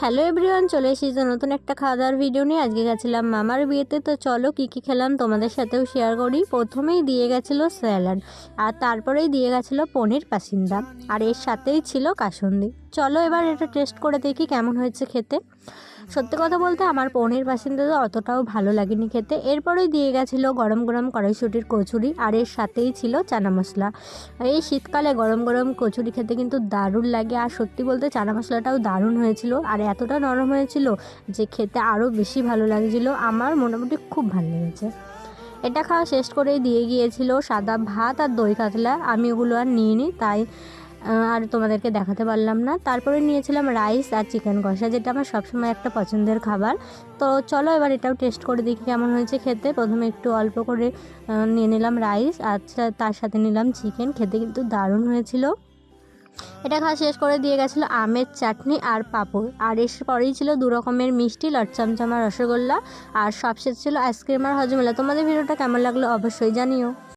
Hello everyone চলে এসেছি নতুন একটা খাওয়া দাওয়ার ভিডিও নিয়ে। আজকে গেছিলাম মামার বিয়েতে, তো চলো কী কী খেলাম তোমাদের সাথেও শেয়ার করি। প্রথমেই দিয়ে গেছিল স্যালাড আর তারপরেই দিয়ে গেছিল পনির পাসিন্দা, আর এর সাথেই ছিল কাসন্দি। চলো এবার এটা টেস্ট করে দেখি কেমন হয়েছে খেতে। সত্যি কথা বলতে আমার পনির বাসিন্দা তো অতটাও ভালো লাগেনি খেতে। এরপরেই দিয়ে গেছিল গরম গরম কড়াইশুটির কচুরি, আর এর সাথেই ছিল চানা মশলা। এই শীতকালে গরম গরম কচুরি খেতে কিন্তু দারুণ লাগে, আর সত্যি বলতে চানা মশলাটাও দারুণ হয়েছিল, আর এতটা নরম হয়েছিল যে খেতে আরও বেশি ভালো লাগছিল। আমার মোটামুটি খুব ভালো লেগেছে। এটা খাওয়া শেষ করেই দিয়ে গিয়েছিল সাদা ভাত আর দই কাতলা। আমি ওগুলো আর নিইনি, তাই আর তোমাদেরকে দেখাতে পারলাম না। তারপরে নিয়েছিলাম রাইস আর চিকেন কষা, যেটা আমার সবসময় একটা পছন্দের খাবার। তো চলো এবার এটাও টেস্ট করে দেখি কেমন হয়েছে খেতে। প্রথমে একটু অল্প করে নিয়ে নিলাম রাইস আর তার সাথে নিলাম চিকেন। খেতে কিন্তু দারুণ হয়েছিল। এটা খাওয়া শেষ করে দিয়ে গেছিল আমের চাটনি আর পাঁপড়। আর এর পরেই ছিল দু রকমের মিষ্টি লটচামচাম রসগোল্লা। আর সবশেষ ছিল আইসক্রিম আর হজমেলা তোমাদের ভিডিওটা কেমন লাগল অবশ্যই জানিও।